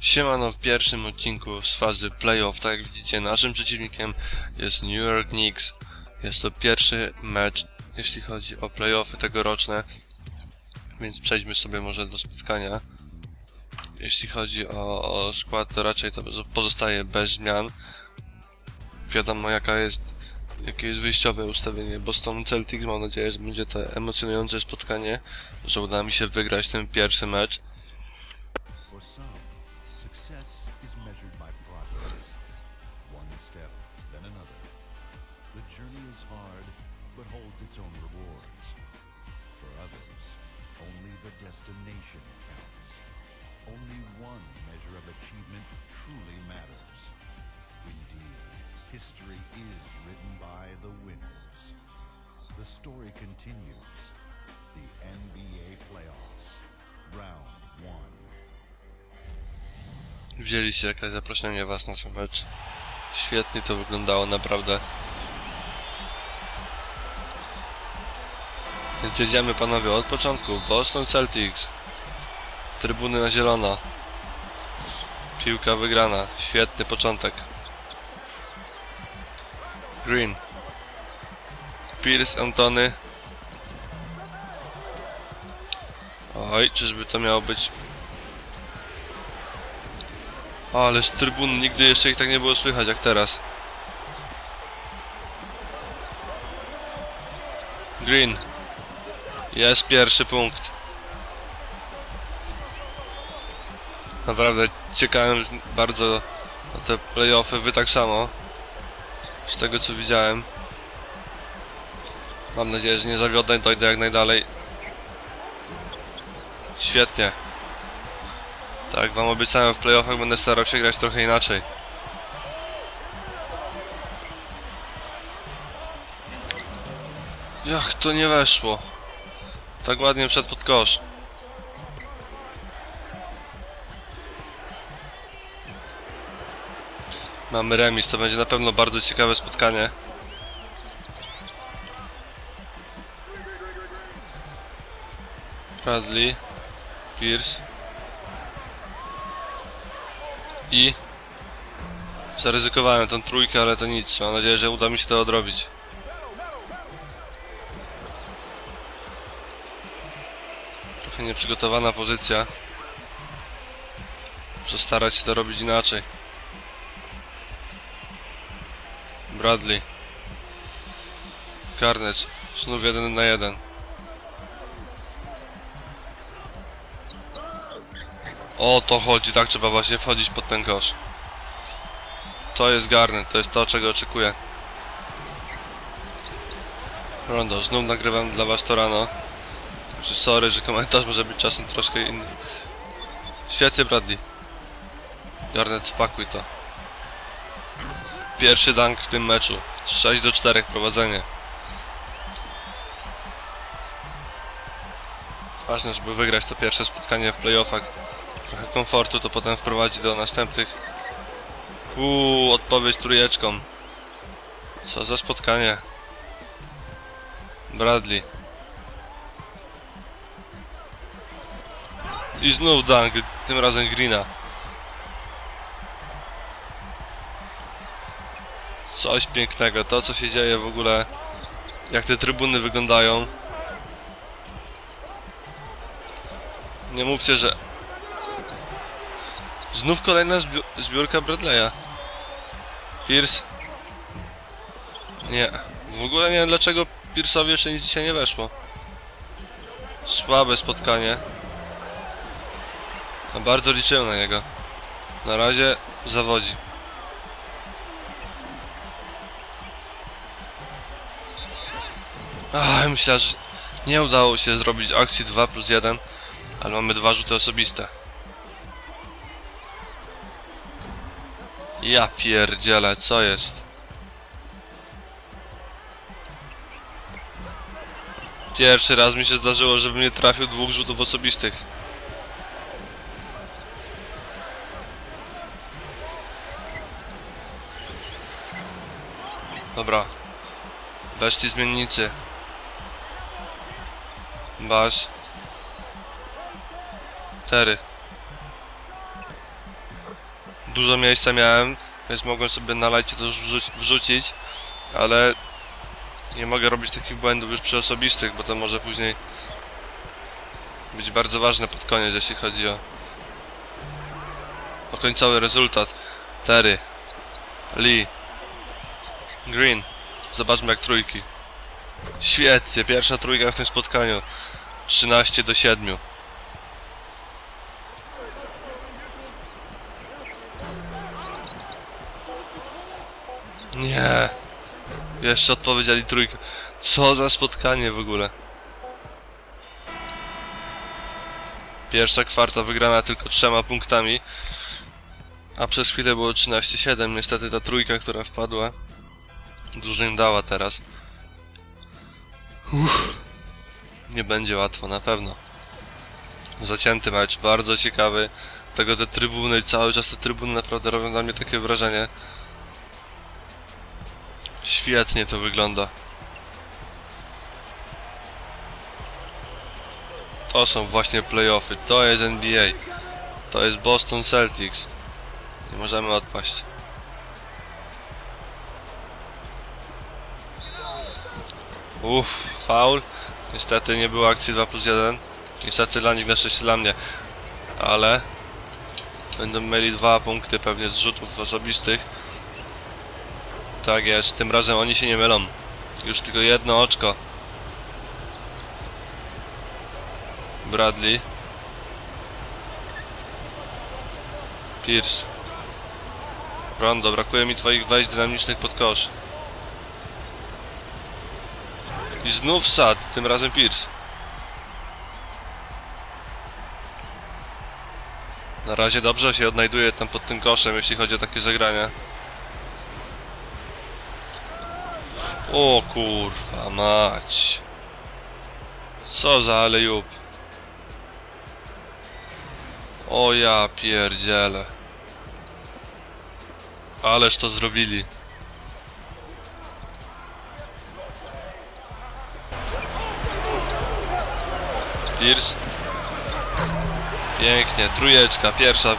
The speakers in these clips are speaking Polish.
Siemano, w pierwszym odcinku z fazy playoff, tak jak widzicie, naszym przeciwnikiem jest New York Knicks. Jest to pierwszy mecz, jeśli chodzi o playoffy tegoroczne, więc przejdźmy sobie może do spotkania. Jeśli chodzi o, o skład, to raczej to pozostaje bez zmian. Wiadomo jaka jest, jakie jest wyjściowe ustawienie Boston Celtics. Mam nadzieję, że będzie to emocjonujące spotkanie, że uda mi się wygrać ten pierwszy mecz. History is written by the winners. The story continues. The NBA playoffs. Round one. Wzięliście jakieś zaproszenie was na ten mecz. Świetnie to wyglądało, naprawdę. Więc jedziemy panowie od początku. Boston Celtics. Trybuny na zielono. Piłka wygrana. Świetny początek. Green. Pierce, Antony. Oj, czyżby to miało być Ależ trybun nigdy jeszcze ich tak nie było słychać jak teraz. Green. Jest pierwszy punkt. Naprawdę ciekałem bardzo na te playoffy, wy tak samo. Z tego co widziałem. Mam nadzieję, że nie zawiodę dojdę jak najdalej. Świetnie. Tak, wam obiecałem w playoffach będę starał się grać trochę inaczej. Jak to nie weszło? Tak ładnie wszedł pod kosz. Mamy remis, to będzie na pewno bardzo ciekawe spotkanie. Bradley, Pierce. I zaryzykowałem tą trójkę, ale to nic. Mam nadzieję, że uda mi się to odrobić. Trochę nieprzygotowana pozycja. Muszę starać się to robić inaczej. Bradley. Garnett. Znów jeden na jeden. O to chodzi, tak trzeba właśnie wchodzić pod ten kosz. To jest Garnet, to jest to czego oczekuję. Rondo, znów nagrywam dla was to rano. Także sorry, że komentarz może być czasem troszkę inny. Świetnie Bradley. Garnet, spakuj to. Pierwszy dunk w tym meczu. 6 do 4 prowadzenie. Ważne, żeby wygrać to pierwsze spotkanie w playoffach trochę komfortu, to potem wprowadzi do następnych. Uuu, odpowiedź trójeczką. Co za spotkanie. Bradley. I znów dunk, tym razem Greena. Coś pięknego, to co się dzieje w ogóle, jak te trybuny wyglądają. Nie mówcie, że Znów kolejna zbi zbiórka Bradley'a. Pierce. Nie. W ogóle nie wiem dlaczego Pierce'owi jeszcze nic dzisiaj nie weszło. Słabe spotkanie. No bardzo liczyłem na niego. Na razie zawodzi. Ach, myślę, że nie udało się zrobić akcji 2 plus 1, ale mamy dwa rzuty osobiste. Ja pierdzielę, co jest? Pierwszy raz mi się zdarzyło, żebym nie trafił dwóch rzutów osobistych. Dobra. Weszli zmiennicy. Baś. Tery. Dużo miejsca miałem, więc mogłem sobie na lajcie to wrzucić, ale nie mogę robić takich błędów już przy osobistych, bo to może później być bardzo ważne pod koniec, jeśli chodzi o, o końcowy rezultat. Terry, Lee, Green. Zobaczmy jak trójki. Świetnie, pierwsza trójka w tym spotkaniu. 13 do 7. Nie. Jeszcze odpowiedzieli trójkę. Co za spotkanie w ogóle. Pierwsza kwarta wygrana tylko trzema punktami. A przez chwilę było 13-7. Niestety ta trójka, która wpadła, dużo im dała teraz. Uff. Nie będzie łatwo, na pewno. Zacięty mecz, bardzo ciekawy. Tego te trybuny, cały czas te trybuny naprawdę robią na mnie takie wrażenie. Świetnie to wygląda. To są właśnie playoffy, to jest NBA. To jest Boston Celtics. Nie możemy odpaść. Uff, faul. Niestety nie było akcji 2 plus 1. Niestety dla nich, na dla mnie. Ale będą mieli dwa punkty pewnie z rzutów osobistych. Tak jest, tym razem oni się nie mylą. Już tylko jedno oczko. Bradley. Pierce. Rondo, brakuje mi twoich wejść dynamicznych pod kosz. I znów sad, tym razem Pierce. Na razie dobrze się odnajduje tam pod tym koszem, jeśli chodzi o takie zagrania. O kurwa mać. Co za alejub. O ja pierdzielę. Ależ to zrobili. Pierce. Pięknie, trójeczka, pierwsza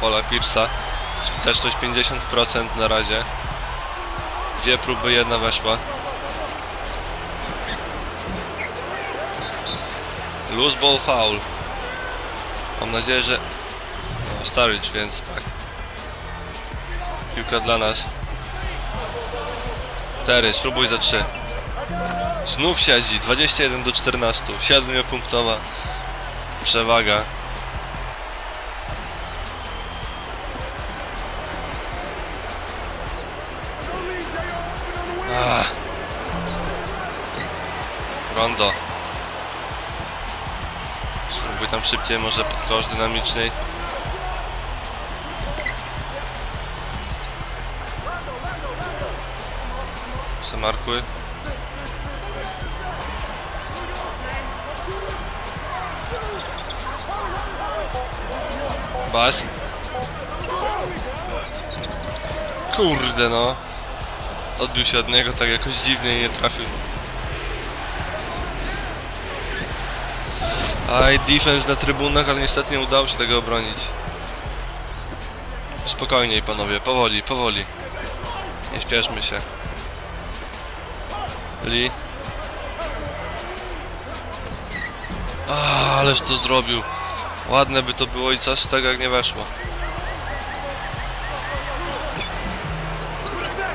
pola Pierce'a. Skuteczność 50% na razie. Dwie próby, jedna weszła. Loose ball foul. Mam nadzieję, że... O, Starycz, więc tak. Piłka dla nas. Terry, spróbuj za 3. Znów siedzi, 21 do 14. 7-punktowa przewaga. Ah. Rondo. Spróbuj tam szybciej, może pod kosz dynamicznej. Zamarkuj. Bas. Kurde no. Odbił się od niego tak jakoś dziwnie i nie trafił. Aj, defense na trybunach, ale niestety nie udało się tego obronić. Spokojniej panowie, powoli, powoli. Nie śpieszmy się. Lee. A, ależ to zrobił. Ładne by to było i coś z tego jak nie weszło.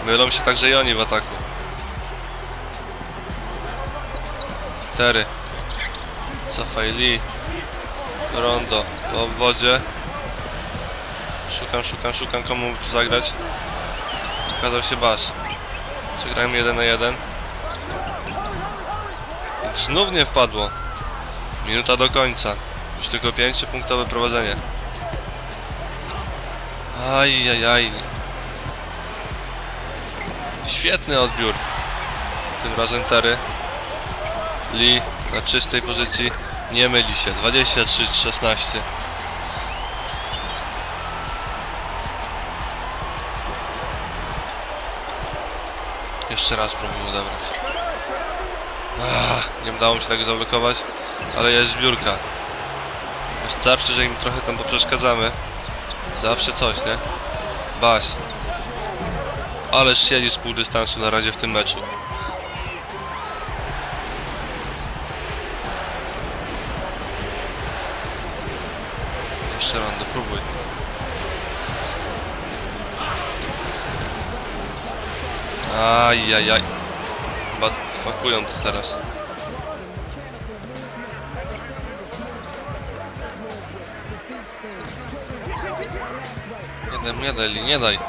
Mylą się także i oni w ataku. Terry. Cofaj Lee. Rondo. Po obwodzie. Szukam, szukam, szukam komu zagrać. Okazał się Bas. Przegrajmy 1 na 1. Znów nie wpadło. Minuta do końca. Tylko 5-punktowe prowadzenie. Aj, aj, aj. Świetny odbiór. Tym razem Terry. Lee na czystej pozycji. Nie myli się. 23-16. Jeszcze raz próbujmy odebrać. Ach, nie udało mi się tego zablokować, ale jest zbiórka. Wystarczy, że im trochę tam poprzeszkadzamy. Zawsze coś, nie? Bas. Ależ siedzi z pół dystansu na razie w tym meczu. Jeszcze rondo, próbuj. Ajajaj. Chyba fakują to teraz. Nie daj, nie daj.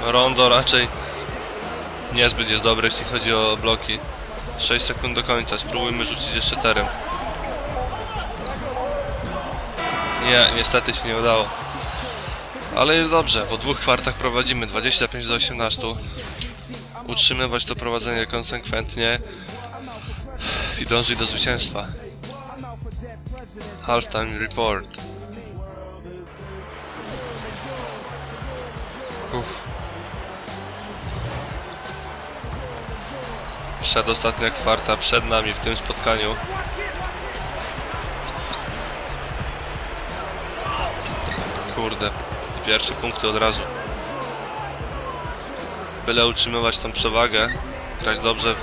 Rondo raczej niezbyt jest dobre, jeśli chodzi o bloki. 6 sekund do końca, spróbujmy rzucić jeszcze terem. Nie, niestety się nie udało. Ale jest dobrze, po dwóch kwartach prowadzimy 25 do 18. Utrzymywać to prowadzenie konsekwentnie i dążyć do zwycięstwa. Halftime report. Przedostatnia kwarta przed nami w tym spotkaniu. Kurde, pierwsze punkty od razu. Byle utrzymywać tą przewagę, grać dobrze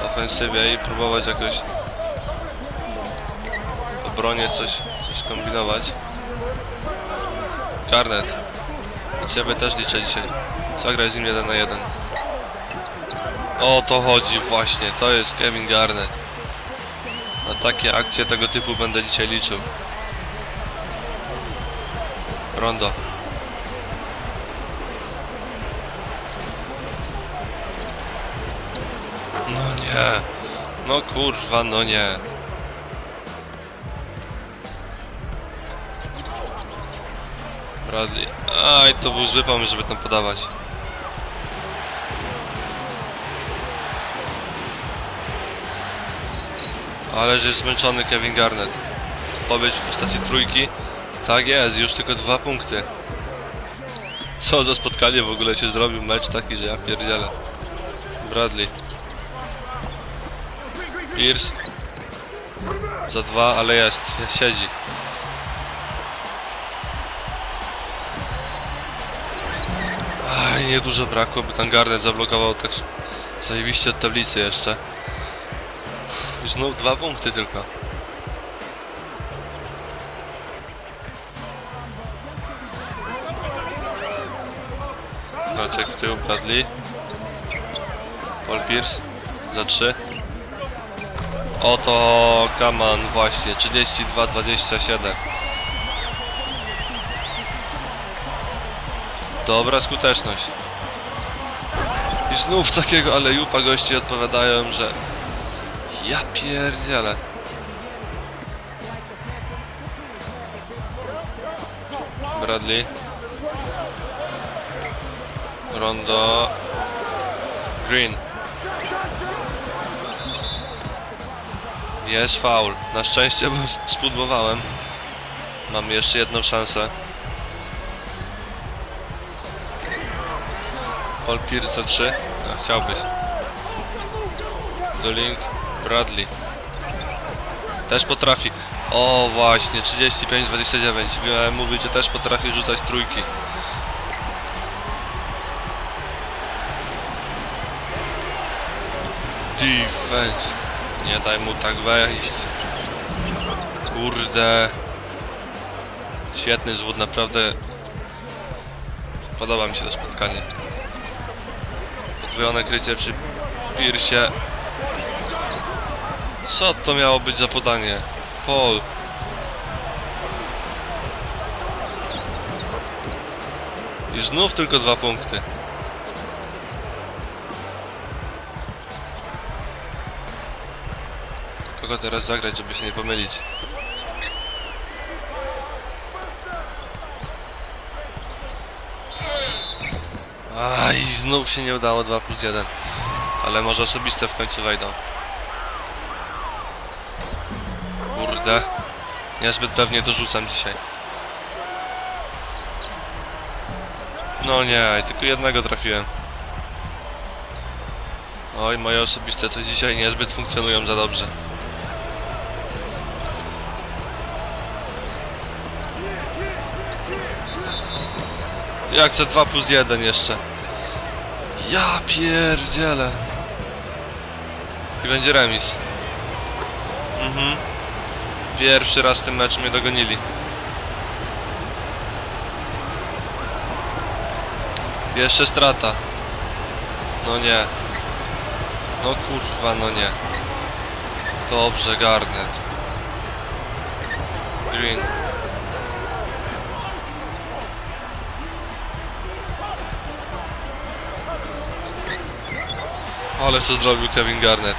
w ofensywie i próbować jakoś w obronie coś, coś kombinować. Garnet, na ciebie też liczę dzisiaj. Zagraj z nim jeden na jeden. O to chodzi właśnie, to jest Kevin Garnett. Na takie akcje tego typu będę dzisiaj liczył. Rondo. No nie. No kurwa, no nie. Bradley. Aj, to był zły pomysł, żeby tam podawać. Ale że jest zmęczony Kevin Garnett. Odpowiedź w postaci trójki. Tak jest, już tylko dwa punkty. Co za spotkanie w ogóle się zrobił, mecz taki, że ja pierdzielę. Bradley. Pierce. Za dwa, ale jest, siedzi. Aj, niedużo brakło, by ten Garnet zablokował tak zajebiście od tablicy jeszcze. I znów dwa punkty tylko. Raczek w tył, Bradley. Paul Pierce za 3. Oto Kaman właśnie, 32-27. Dobra skuteczność. I znów takiego alejupa goście odpowiadają, że ja pierdzielę. Bradley. Rondo. Green. Jest faul. Na szczęście, bo spudłowałem. Mam jeszcze jedną szansę. Paul Pierce za 3. No, chciałbyś. Doling. Bradley. Też potrafi. O właśnie, 35-29. Miałem mówić, że też potrafi rzucać trójki. Defense. Nie daj mu tak wejść. Kurde. Świetny zwód, naprawdę. Podoba mi się to spotkanie. Podwojone krycie przy Piersie. Co to miało być za podanie? Paul. I znów tylko dwa punkty. Kogo teraz zagrać, żeby się nie pomylić? Aj, znów się nie udało 2 plus 1. Ale może osobiste w końcu wejdą. Kurde. Niezbyt pewnie to rzucam dzisiaj. No nie, tylko jednego trafiłem. Oj, moje osobiste coś dzisiaj niezbyt funkcjonują za dobrze. Jak chcę 2 plus 1 jeszcze. Ja pierdzielę. I będzie remis. Mhm. Pierwszy raz w tym meczu mnie dogonili. Jeszcze strata. No nie. No kurwa, no nie. Dobrze, Garnet. Green. Ale co zrobił Kevin Garnett.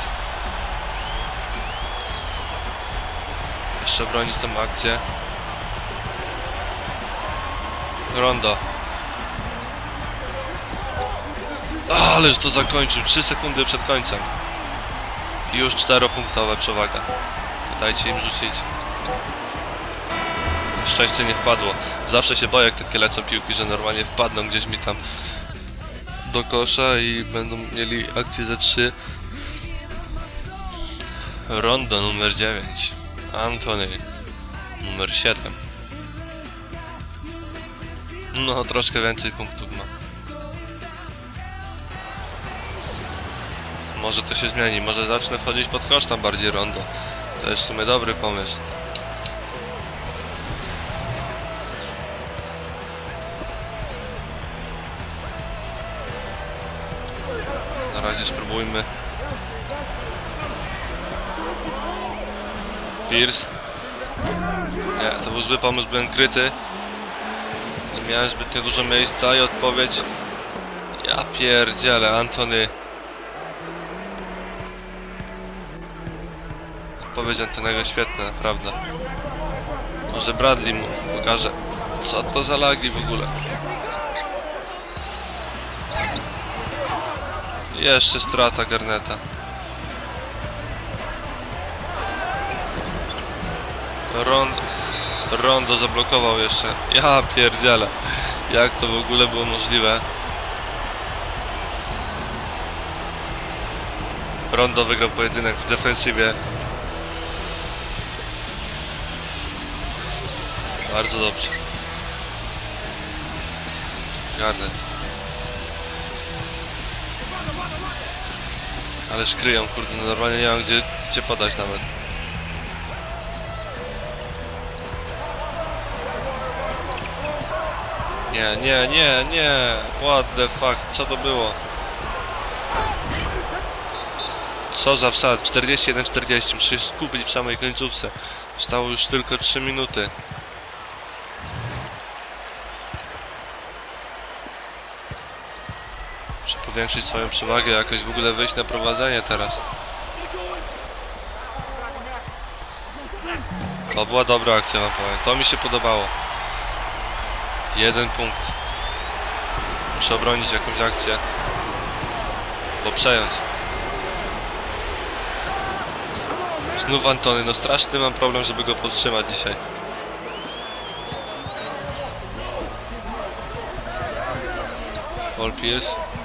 Jeszcze bronić tą akcję. Rondo. Ależ to zakończył. 3 sekundy przed końcem. I już 4-punktowa przewaga. Dajcie im rzucić. Szczęście nie wpadło. Zawsze się boję, jak takie lecą piłki, że normalnie wpadną gdzieś mi tam do kosza i będą mieli akcję ze 3. Rondo numer 9. Anthony numer 7. No, troszkę więcej punktów ma. Może to się zmieni, może zacznę wchodzić pod kosz tam bardziej rondo. To jest w sumie dobry pomysł. Spróbujmy. Pierce. Nie, to był zły pomysł, byłem kryty. Nie miałem zbytnio dużo miejsca i odpowiedź... Ja pierdzielę, Antony. Odpowiedź Antonego świetna, naprawdę. Może Bradley mu pokaże, co to za lagi w ogóle. Jeszcze strata Garneta. Rond... Rondo zablokował jeszcze. Ja pierdzielę. Jak to w ogóle było możliwe? Rondo wygrał pojedynek w defensywie. Bardzo dobrze. Garnet. Ależ kryją, kurde, no normalnie nie mam gdzie, gdzie podać nawet. Nie, nie, nie, nie. What the fuck, co to było? Co za wsad? 41-40, muszę się skupić w samej końcówce. Zostało już tylko 3 minuty. Muszę powiększyć swoją przewagę, jakoś w ogóle wyjść na prowadzenie teraz. To była dobra akcja, wam powiem. To mi się podobało. Jeden punkt. Muszę obronić jakąś akcję. Bo przejąć. Znów Antony, no straszny mam problem, żeby go podtrzymać dzisiaj. Paul Pierce.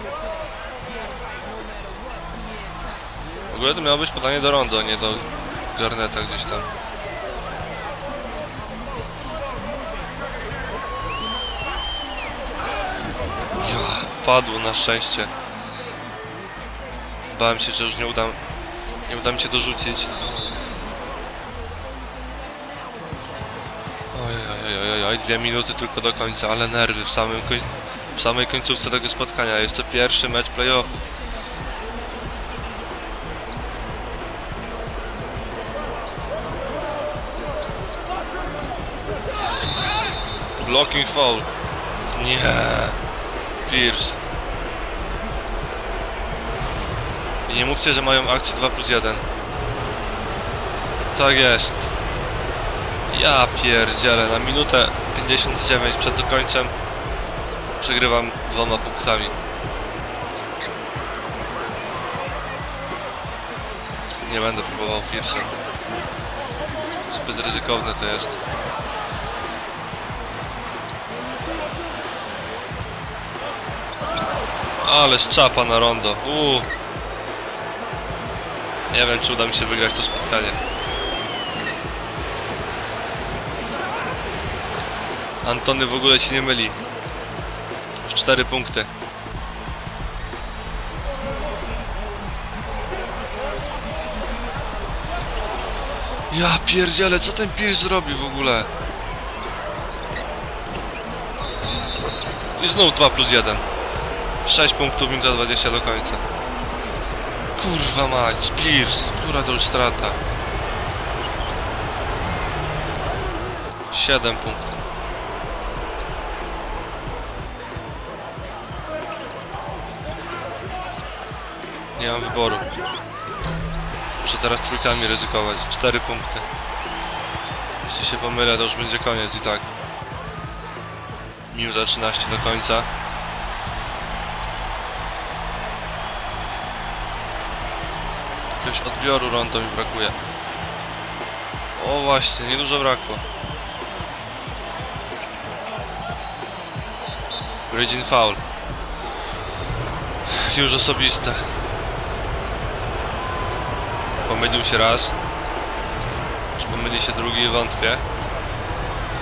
W ogóle to miało być podanie do Rondo, nie do Garneta gdzieś tam. Ja, wpadło na szczęście. Bałem się, że już nie udam, nie uda mi się dorzucić. Oj, oj, oj, oj, oj, dwie minuty tylko do końca, ale nerwy w samym w samej końcówce tego spotkania. Jest to pierwszy mecz playoffów. Blocking foul. Nie. Pierce. I nie mówcie, że mają akcję 2 plus 1. Tak jest. Ja pierdzielę, na minutę 59 przed końcem przegrywam dwoma punktami. Nie będę próbował pierwszym. Zbyt ryzykowne to jest. Ale czapa na rondo. Nie wiem, czy uda mi się wygrać to spotkanie. Antony w ogóle się nie myli. Już 4 punkty. Ja pierdzielę, co ten Pierce zrobi w ogóle? I znów 2 plus 1. 6 punktów, minuta 20 do końca. Kurwa mać, Pierce, która to już strata? 7 punktów. Nie mam wyboru. Muszę teraz trójkami ryzykować. 4 punkty. Jeśli się pomylę, to już będzie koniec i tak. Minuta 13 do końca. Jakiegoś odbioru rondo mi brakuje. O właśnie, niedużo brakło. Origin foul. Już osobiste. Pomylił się raz. Czy pomyli się drugi, wątpię.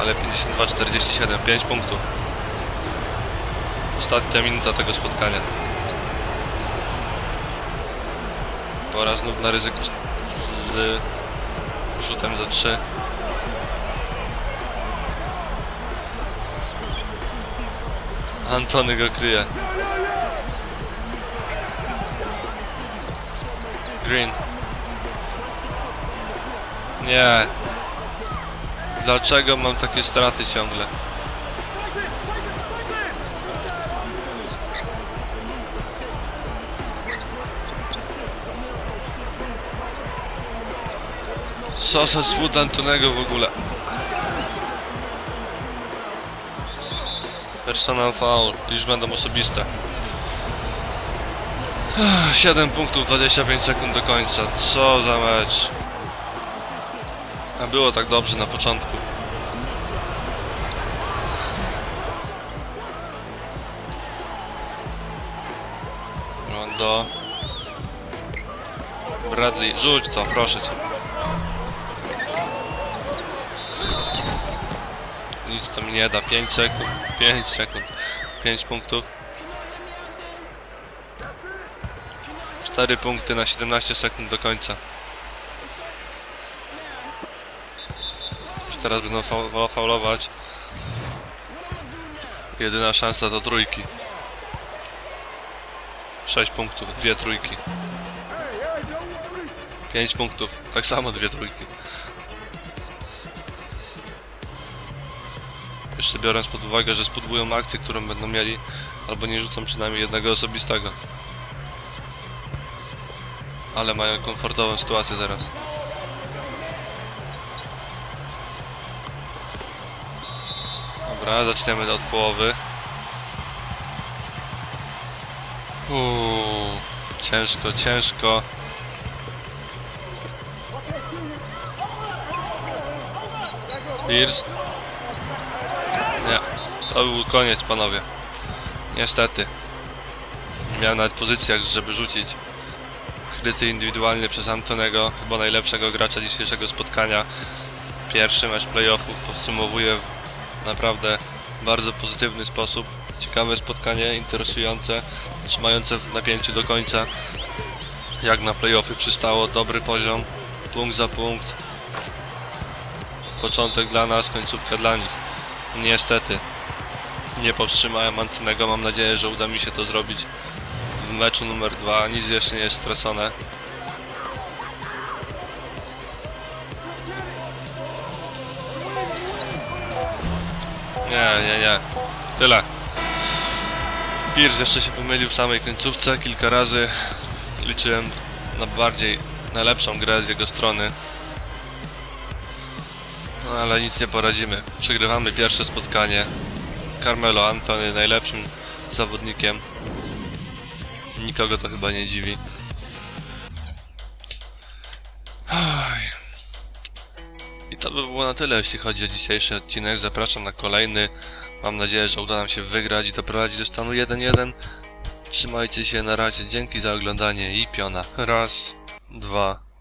Ale 52-47, 5 punktów. Ostatnia minuta tego spotkania. Pora znów na ryzyko z, rzutem za 3. Antony go kryje. Green. Nie. Dlaczego mam takie straty ciągle? Co za zwód Antonego w ogóle? Personal foul, już będą osobiste. 7 punktów, 25 sekund do końca. Co za mecz. A było tak dobrze na początku. Rondo. Bradley, rzuć to, proszę cię. To mi nie da. 5 sekund. 5 sekund. 5 punktów. 4 punkty na 17 sekund do końca. Już teraz będą fa faulować. Jedyna szansa to trójki. 6 punktów, dwie trójki. 5 punktów, tak samo dwie trójki. Jeszcze biorąc pod uwagę, że spudłują akcję, którą będą mieli, albo nie rzucą przynajmniej jednego osobistego. Ale mają komfortową sytuację teraz. Dobra, zaczniemy od połowy. Uuu, ciężko, ciężko. Pierce. Nie, to był koniec, panowie. Niestety. Nie miałem nawet pozycji, jak żeby rzucić. Kryty indywidualnie przez Antonego, chyba najlepszego gracza dzisiejszego spotkania. Pierwszy mecz playoffów podsumowuje w naprawdę bardzo pozytywny sposób. Ciekawe spotkanie, interesujące, trzymające w napięciu do końca. Jak na playoffy przystało, dobry poziom, punkt za punkt. Początek dla nas, końcówka dla nich. Niestety. Nie powstrzymałem Antonego, mam nadzieję, że uda mi się to zrobić w meczu numer dwa. Nic jeszcze nie jest stracone. Nie, nie, nie. Tyle. Pierce jeszcze się pomylił w samej końcówce kilka razy. Liczyłem na bardziej, na lepszą grę z jego strony. Ale nic nie poradzimy. Przegrywamy pierwsze spotkanie. Carmelo Antony najlepszym zawodnikiem. Nikogo to chyba nie dziwi. I to by było na tyle, jeśli chodzi o dzisiejszy odcinek. Zapraszam na kolejny. Mam nadzieję, że uda nam się wygrać i doprowadzić do stanu 1-1. Trzymajcie się na razie. Dzięki za oglądanie i piona. Raz, dwa,